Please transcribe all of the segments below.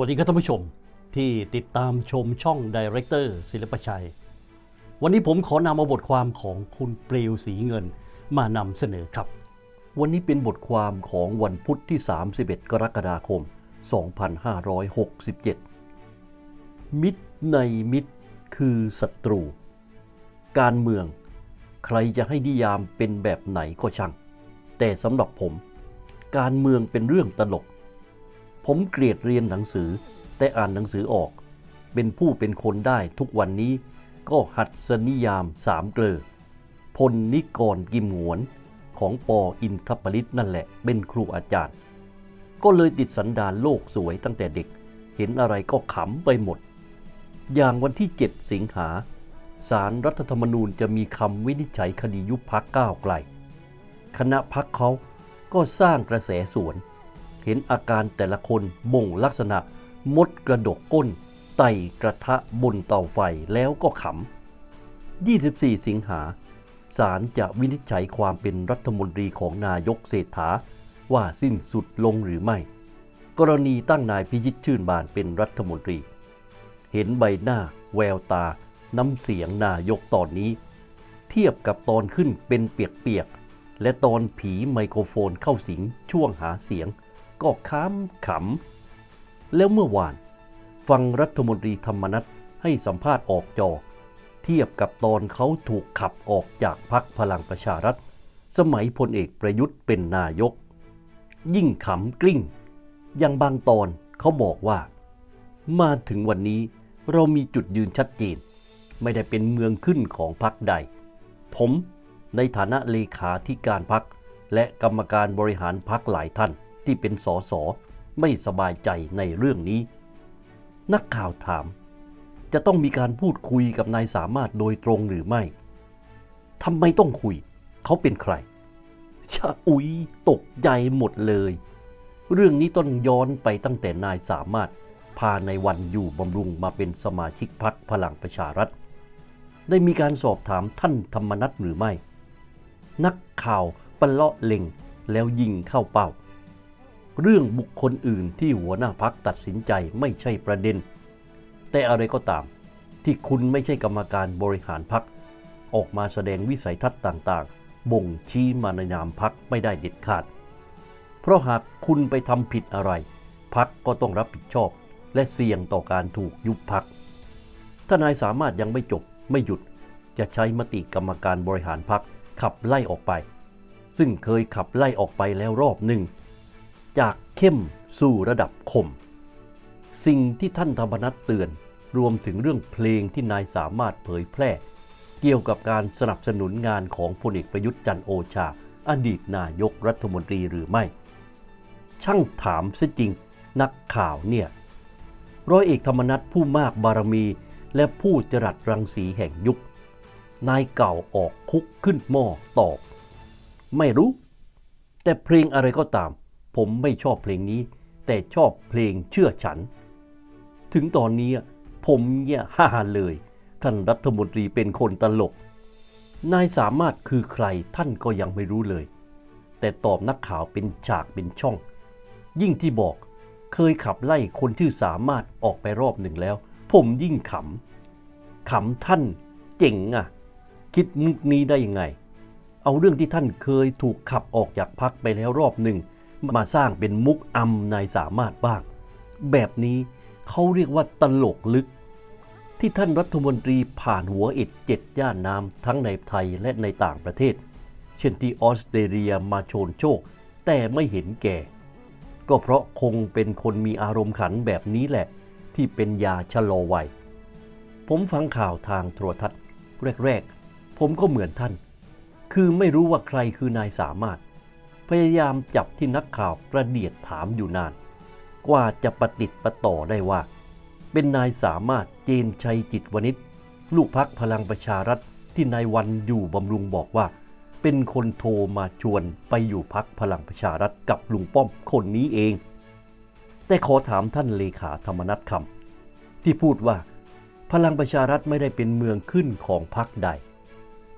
วัสดีครับท่านผู้ชมที่ติดตามชมช่องดีเรคเตอร์ศิลปชัย วันนี้ผมขอนำเอาบทความของคุณเปลวสีเงินมานำเสนอครับ วันนี้เป็นบทความของวันพุธที่ 31 กรกฎาคม 2567 มิตรในมิตรคือศัตรู การเมือง ใครจะให้นิยามเป็นแบบไหนก็ช่าง แต่สำหรับผม การเมืองเป็นเรื่องตลก ผมเกลียดเรียนหนังสือ แต่อ่านหนังสือออก เป็นผู้เป็นคนได้ทุกวันนี้ก็หัดสนิยามสามเกลอพลนิกรกิมหวนของปออินทปริตนั่นแหละเป็นครูอาจารย์ ก็เลยติดสันดานโลกสวยตั้งแต่เด็ก เห็นอะไรก็ขำไปหมด อย่างวันที่ 7 สิงหาสารรัฐธรรมนูญจะมีคำวินิจฉัยคดียุบพักก้าวไกล คณะพักเขาก็สร้างกระแสสวน เห็นอาการแต่ละคนบ่งลักษณะ มดกระดกก้น ไต่กระทะบนเตาไฟแล้วก็ขำ 24 สิงหาศาลจะวินิจฉัยความเป็นรัฐมนตรีของนายกเศรษฐา ว่าสิ้นสุดลงหรือไม่ กรณีตั้งนายพิชิตชื่นบานเป็นรัฐมนตรี เห็นใบหน้า แววตา น้ำเสียงนายกตอนนี้ เทียบกับตอนขึ้นเป็นเปียกๆและตอนผีไมโครโฟนเข้าสิงช่วงหาเสียง ก็ค้ำขำ แล้วเมื่อวาน ฟังรัฐมนตรีธรรมนัฐให้สัมภาษณ์ออกจอ เทียบกับตอนเขาถูกขับออกจากพักพลังประชารัฐ สมัยพลเอกประยุทธ์เป็นนายก ยิ่งขำกลิ้ง อย่างบางตอนเขาบอกว่า มาถึงวันนี้เรามีจุดยืนชัดเจน ไม่ได้เป็นเมืองขึ้นของพักใด ผมในฐานะเลขาธิการพักและกรรมการบริหารพักหลายท่าน ที่เป็นสสไม่สบายใจในเรื่องนี้ นักข่าวถาม จะต้องมีการพูดคุยกับนายสามารถโดยตรงหรือไม่ทำไมต้องคุย เขาเป็นใคร ชะอุยตกใจหมดเลย เรื่องนี้ต้องย้อนไปตั้งแต่นายสามารถพาในวันอยู่บำรุงมาเป็นสมาชิกพักพลังประชารัฐ ได้มีการสอบถามท่านธรรมนัฐหรือไม่ นักข่าวปะเลาะเล็งแล้วยิงเข้าเป้า เรื่องบุคคลอื่นที่หัวหน้าพักตัดสินใจไม่ใช่ประเด็น แต่อะไรก็ตามที่คุณไม่ใช่กรรมการบริหารพัก ออกมาแสดงวิสัยทัศน์ต่างๆ บ่งชี้มาในนามพักไม่ได้เด็ดขาด เพราะหากคุณไปทำผิดอะไร พักก็ต้องรับผิดชอบ และเสี่ยงต่อการถูกยุบพักถ้านายสามารถยังไม่จบไม่หยุดจะใช้มติกรรมการบริหารพักขับไล่ออกไป ซึ่งเคยขับไล่ออกไปแล้วรอบหนึ่ง จากเข้มสู่ระดับคม สิ่งที่ท่านธรรมนัฐเตือนรวมถึงเรื่องเพลงที่นายสามารถเผยแพร่ เกี่ยวกับการสนับสนุนงานของพลเอกประยุทธ์จันโอชา อดีตนายกรัฐมนตรีหรือไม่ ช่างถามซะจริงนักข่าวเนี่ยร้อยเอกธรรมนัฐผู้มากบารมีและผู้จรัสรังสีแห่งยุค นายเก่าออกคุกขึ้นหม้อตอบ ไม่รู้ แต่เพลงอะไรก็ตาม ผมไม่ชอบเพลงนี้ แต่ชอบเพลงเชื่อฉัน ถึงตอนนี้ผมเนี่ยฮ่าเลย ท่านรัฐมนตรีเป็นคนตลก นายสามารถคือใครท่านก็ยังไม่รู้เลย แต่ตอบนักข่าวเป็นฉากเป็นช่อง ยิ่งที่บอกเคยขับไล่คนที่สามารถออกไปรอบหนึ่งแล้ว ผมยิ่งขำขำท่านเจ๋งอะ คิดมุกนี้ได้ยังไง เอาเรื่องที่ท่านเคยถูกขับออกจากพักไปแล้วรอบหนึ่ง มาสร้างเป็นมุกอำนายสามารถบ้าง แบบนี้เขาเรียกว่าตลกลึก ที่ท่านรัฐมนตรีผ่านหัวอ็ดเจ็ดย่านน้ำทั้งในไทยและในต่างประเทศ เช่นที่ออสเตรเลียมาโชนโชค แต่ไม่เห็นแก่ ก็เพราะคงเป็นคนมีอารมณ์ขันแบบนี้แหละ ที่เป็นยาชะลอวัยผมฟังข่าวทางโทรทัศน์ แรก ๆ ผมก็เหมือนท่าน คือไม่รู้ว่าใครคือนายสามารถ พยายามจับที่นักข่าวกระเดียดถามอยู่นาน กว่าจะประติดประต่อได้ว่า เป็นนายสามารถเจนชัยจิตวณิชลูกพักพลังประชารัฐที่นายวันอยู่บำรุงบอกว่า เป็นคนโทรมาชวนไปอยู่พักพลังประชารัฐกับลุงป้อมคนนี้เอง แต่ขอถามท่านเลขาธรรมนัฐคำที่พูดว่า พลังประชารัฐไม่ได้เป็นเมืองขึ้นของพรรคใด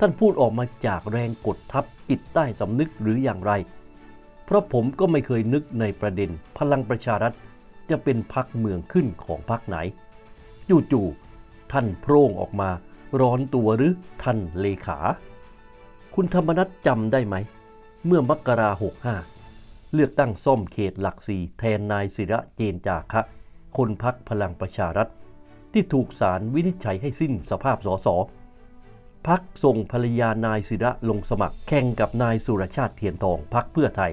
ท่านพูดออกมาจากแรงกดทับจิตใต้สำนึกหรืออย่างไร เพราะผมก็ไม่เคยนึกในประเด็นพลังประชารัฐจะเป็นพักเมืองขึ้นของพักไหน จู่ๆท่านโพร่งออกมา ร้อนตัวหรือท่านเลขา คุณธรรมนัฐจำได้ไหม เมื่อมกราหกห้าเลือกตั้งซ่อมเขตหลักสี่แทนนายศิระเจนจาคะ คนพักพลังประชารัฐ ที่ถูกศาลวินิจฉัยให้สิ้นสภาพสสพักส่งภรรยานายศิระลงสมัครแข่งกับนายสุรชาติเทียนทองพักเพื่อไทย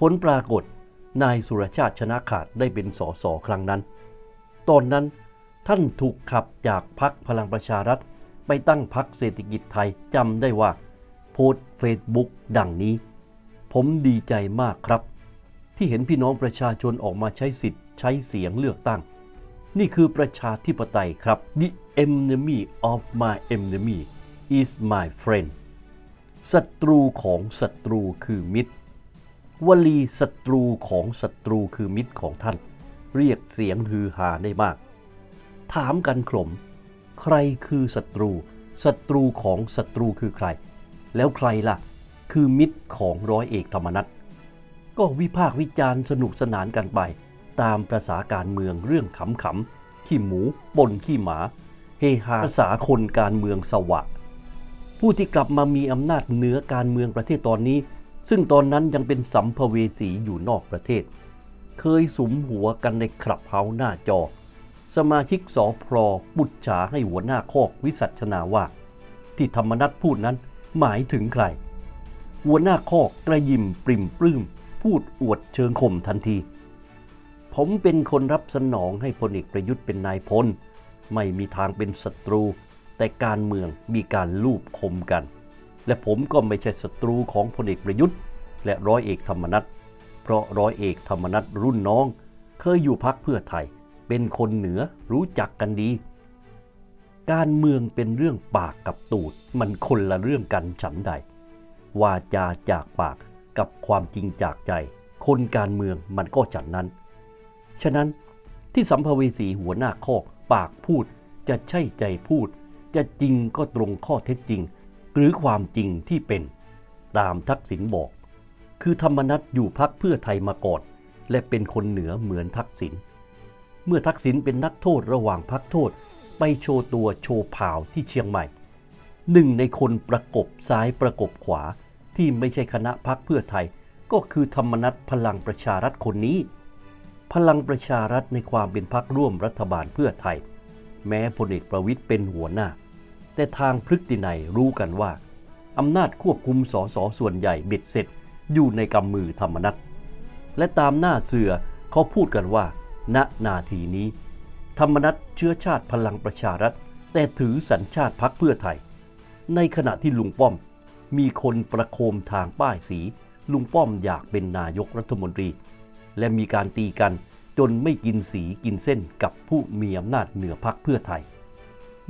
ผลปรากฏนายสุรชาติชนะขาดได้เป็นสสครั้งนั้น ตอนนั้นท่านถูกขับจากพักพลังประชารัฐ ไปตั้งพักเศรษฐกิจไทยจำได้ว่า โพสเฟซบุ๊กดังนี้ ผมดีใจมากครับ ที่เห็นพี่น้องประชาชนออกมาใช้สิทธิ์ใช้เสียงเลือกตั้ง นี่คือประชาธิปไตยครับ The enemy of my enemy is my friend ศัตรูของศัตรูคือมิตร วลีศัตรูของศัตรูคือมิตรของท่าน เรียกเสียงฮือฮาได้มาก ถามกันขลม ใครคือศัตรูศัตรูของศัตรูคือใคร แล้วใครล่ะ คือมิตรของร้อยเอกธรรมนัฐก็วิพากษ์วิจารณ์สนุกสนานกันไป ตามประษาการเมืองเรื่องขำๆขี้หมูปนขี้หมา เฮฮาภาษาคนการเมืองสวะ ผู้ที่กลับมามีอำนาจเหนือการเมืองประเทศตอนนี้ ซึ่งตอนนั้นยังเป็นสัมภเวสีอยู่นอกประเทศ เคยสุมหัวกันในคลับเฮาหน้าจอ สมาชิกสอพลอปุจฉาให้หัวหน้าคอกวิสัชนาว่า ที่ธรรมนัตพูดนั้นหมายถึงใคร หัวหน้าคอกกระยิมปริมปลื้ม พูดอวดเชิงข่มทันที ผมเป็นคนรับสนองให้พลเอกประยุทธ์เป็นนายพล ไม่มีทางเป็นศัตรู แต่การเมืองมีการลูบคมกัน และผมก็ไม่ใช่ศัตรูของพลเอกประยุทธ์ และร้อยเอกธรรมนัฐเพราะร้อยเอกธรรมนัฐรุ่นน้อง เคยอยู่พักเพื่อไทย เป็นคนเหนือรู้จักกันดี การเมืองเป็นเรื่องปากกับตูด มันคนละเรื่องกันฉันใด วาจาจากปากกับความจริงจากใจ คนการเมืองมันก็ฉันนั้น ฉะนั้นที่สัมภเวสีหัวหน้าคอกปากพูด จะใช่ใจพูด จะจริงก็ตรงข้อเท็จจริง หรือความจริงที่เป็นตามทักษิณบอก คือธรรมนัตอยู่พักเพื่อไทยมาก่อนและเป็นคนเหนือเหมือนทักษิณเมื่อทักษิณเป็นนักโทษระหว่างพักโทษ ไปโชว์ตัวโชว์ผ่าวที่เชียงใหม่ หนึ่งในคนประกบซ้ายประกบขวาที่ไม่ใช่คณะพักเพื่อไทย ก็คือธรรมนัตพลังประชารัฐคนนี้ พลังประชารัฐในความเป็นพักร่วมรัฐบาลเพื่อไทย แม้พลเอกประวิตยเป็นหัวหน้า แต่ทางพฤตินัยรู้กันว่า อำนาจควบคุมสสส่วนใหญ่เบ็ดเสร็จอยู่ในกำมือธรรมนัตและตามหน้าเสือเขาพูดกันว่า ณนาทีนี้ ธรรมนัตเชื้อชาติพลังประชารัฐ แต่ถือสัญชาติพักเพื่อไทย ในขณะที่ลุงป้อม มีคนประโคมทางป้ายสี ลุงป้อมอยากเป็นนายกรัฐมนตรี และมีการตีกันจนไม่กินสีกินเส้นกับผู้มีอำนาจเหนือพักเพื่อไทย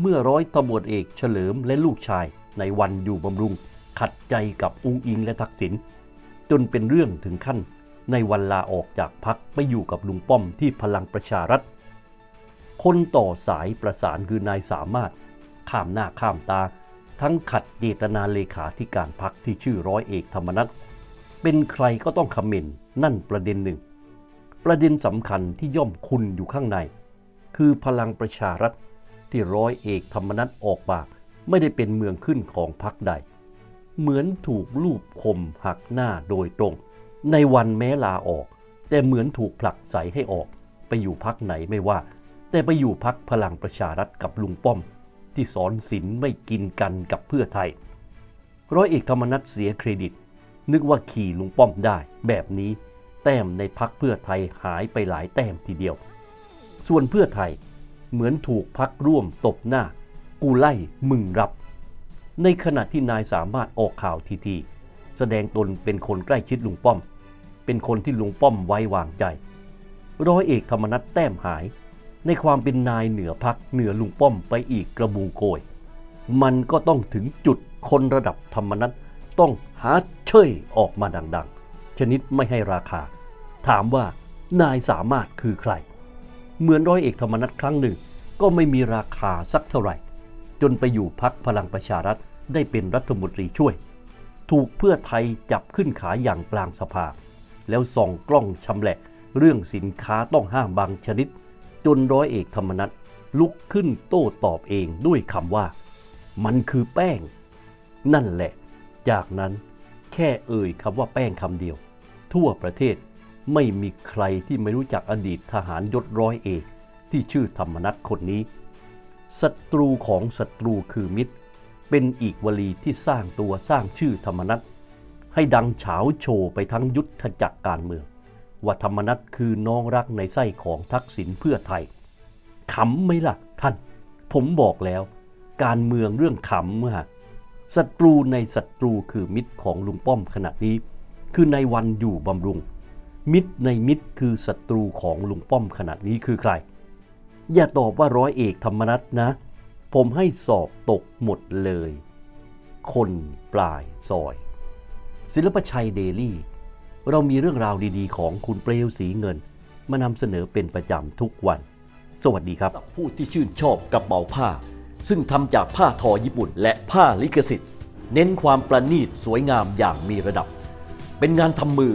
เมื่อร้อยตำรวจเอกเฉลิมและลูกชายในวันอยู่บำรุง ขัดใจกับอุงอิงและทักษิณจนเป็นเรื่องถึงขั้นในวันลาออกจากพักไปอยู่กับลุงป้อมที่พลังประชารัฐ คนต่อสายประสานคือนายสามารถ ข้ามหน้าข้ามตา ทั้งขัดเจตนาเลขาธิการพักที่ชื่อร้อยเอกธรรมนัฐเป็นใครก็ต้องคอมเมนต์นั่นประเด็นหนึ่ง ประเด็นสำคัญที่ย่อมคุณอยู่ข้างใน คือพลังประชารัฐ ที่ร้อยเอกธรรมนัฐออกปาก ไม่ได้เป็นเมืองขึ้นของพรรคใด เหมือนถูกลูบคมหักหน้าโดยตรง ในวันแม้ลาออก แต่เหมือนถูกผลักใสให้ออก ไปอยู่พักไหนไม่ว่า แต่ไปอยู่พักพลังประชารัฐกับลุงป้อม ที่สอนศิลไม่กินกันกับเพื่อไทย ร้อยเอกธรรมนัฐเสียเครดิต นึกว่าขี่ลุงป้อมได้แบบนี้แต้มในพักเพื่อไทยหายไปหลายแต้มทีเดียว ส่วนเพื่อไทย เหมือนถูกพักร่วมตบหน้า กูไล่มึงรับ ในขณะที่นายสามารถออกข่าวทีทีแสดงตนเป็นคนใกล้ชิดลุงป้อม เป็นคนที่ลุงป้อมไว้วางใจ ร้อยเอกธรรมนัฐแต้มหาย ในความเป็นนายเหนือพักเหนือลุงป้อมไปอีกกระบูโกย มันก็ต้องถึงจุดคนระดับธรรมนัฐต้องหาเชยออกมาดังๆ ชนิดไม่ให้ราคา ถามว่านายสามารถคือใคร เหมือนร้อยเอกธรรมนัฐครั้งหนึ่ง ก็ไม่มีราคาสักเท่าไหร่ จนไปอยู่พักพลังประชารัฐได้เป็นรัฐมนตรีช่วย ถูกเพื่อไทยจับขึ้นขาอย่างกลางสภา แล้วส่องกล้องชำแหละเรื่องสินค้าต้องห้ามบางชนิด จนร้อยเอกธรรมนัฐลุกขึ้นโต้ตอบเองด้วยคำว่า มันคือแป้ง นั่นแหละ จากนั้นแค่เอ่ยคำว่าแป้งคำเดียว ทั่วประเทศ ไม่มีใครที่ไม่รู้จักอดีตทหารยศร้อยเอกที่ชื่อธรรมนัฐคนนี้ ศัตรูของศัตรูคือมิตร เป็นอีกวลีที่สร้างตัวสร้างชื่อธรรมนัฐให้ดังเฉาโชว์ไปทั้งยุทธจักรการเมือง ว่าธรรมนัฐคือน้องรักในไส้ของทักษิณเพื่อไทยขำไหมล่ะท่าน ผมบอกแล้ว การเมืองเรื่องขำเมื่อศัตรูในศัตรูคือมิตรของลุงป้อมขณะนี้ คือในวันอยู่บำรุง มิตรในมิตรคือศัตรูของลุงป้อมขณะนี้คือใคร อย่าตอบว่าร้อยเอกธรรมนัฐนะ ผมให้สอบตกหมดเลย คนปลายซอย ศิลปชัยเดลี่ เรามีเรื่องราวดีๆ ของคุณเปลวสีเงิน มานำเสนอเป็นประจำทุกวัน สวัสดีครับ ผู้ที่ชื่นชอบกระเป๋าผ้า ซึ่งทำจากผ้าทอญี่ปุ่น และผ้าลิขสิทธิ์ เน้นความประณีตสวยงามอย่างมีระดับ เป็นงานทำมือ